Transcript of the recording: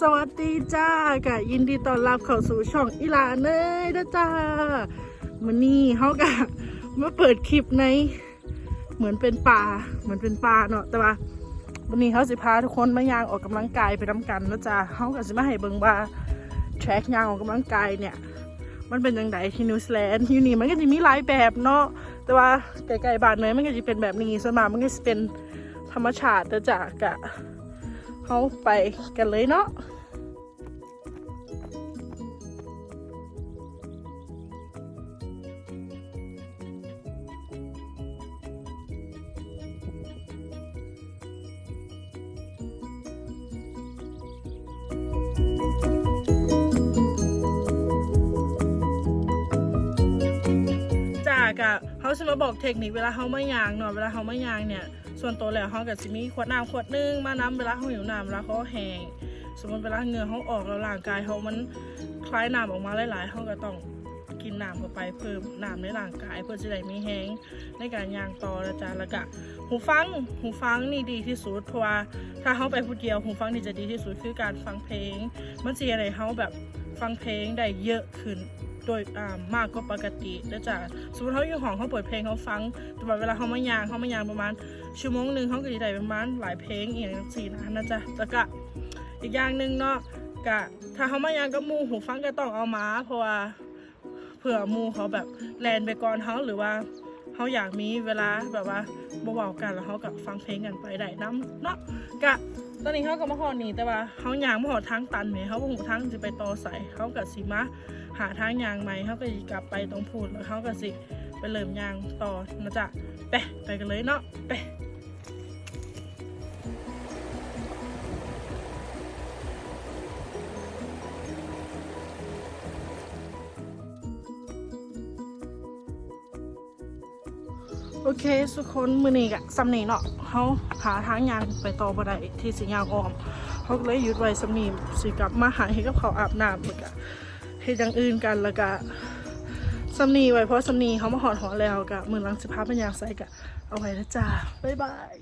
สวัสดีจ้ากะยินดีต้อนรับเข้าสู่ช่องอีหลาเนยนะจ้าวันนี้เขากะมาเปิดคลิปใน เหมือนเป็นป่าเหมือนเป็นป่าเนาะแต่ว่าวันนี้เขาสิพาทุกคนมายางออกกำลังกายไปน้ำกันนะจ้าเขาก็สิมาให้เบิงว่าแทร็กยางออกกำลังกายเนี่ย มันเป็นยังไงที่นิวซีแลนด์ที่นี่มันก็จะมีหลายแบบเนาะแต่ว่าไกลๆบ้านเนยมันก็จะเป็นแบบนี้ส่วนมากมันก็จะเป็นธรรมชาติแต่จ้ากะ เขาไปกันเลยเนาะจากอะเขาจะมาบอกเทคนิคเวลาเขาไม่ยางเนาะเวลาเขาไม่ยางเนี่ย ส่วนตัวแล้วเขากับสิมีขวดน้ำขวดนึงมาน้ำเวลาเขาหิวน้ำเวลาเขาแห้งสมมติเวลาเหงื่อเขาออกแล้วร่างกายเขามันคล้ายน้ำออกมาหลายๆเขาก็ต้องกินน้ำเข้าไปเพิ่มน้ำในร่างกายเพื่อจะได้มีแห้งในการยางต่อนะจ๊ะแล้วก็หูฟังหูฟังนี่ดีที่สุดเพราะว่าถ้าเขาไปผู้เดียวหูฟังนี่จะดีที่สุดคือการฟังเพลงมันจะอะไรเขาแบบฟังเพลงได้เยอะขึ้น โดยมากกว่าปกติแล้วจ้ะสมมติเขาอยู่ห้องเขาเปิดเพลงเขาฟังแต่ว่าเวลาเขามายางเขามายางประมาณชั่วโมงหนึ่งเขาก็จะได้ประมาณหลายเพลงอย่างสี่นะนะจ๊ะแต่ก็อีกอย่างหนึ่งเนาะกะถ้าเขามายางก็มูหูฟังก็ต้องเอามาเพราะว่าเผื่อมูเขาแบบแลนไปก่อนเขาหรือว่า เขาอยากมีเวลาแบบว่าเบาๆกันแล้วเขากับฟังเพลงกันไปได้น้ำเนาะกะตอนนี้เขาก็มาหอนี่แต่ว่าเขายางมาหอดทางตันไหมเขาบ่หูทางจะไปต่อใส่เขากับสีมะหาทางยางใหม่เขาก็กลับไปตรงพูดแล้วเขากับสิไปเริ่มยางต่อนะจ๊ะไปไปกันเลยเนาะไป โอเคทุกคนมือนี้กะสำนีเนาะเขาหาทางยางไปต่อบ่ได้ที่สิยางออมเขาเลยหยุดไว้สำนีสิกลับมาหาให้กับเขาอาบน้ำแล้วกะเฮ็ดอย่างอื่นกันแล้วก็สำนีไว้เพราะสำนีเขามาหอดหอแล้วกะมือลังสิพาเป็นยางใส่กะเอาไว้นะจ้าบ๊ายบาย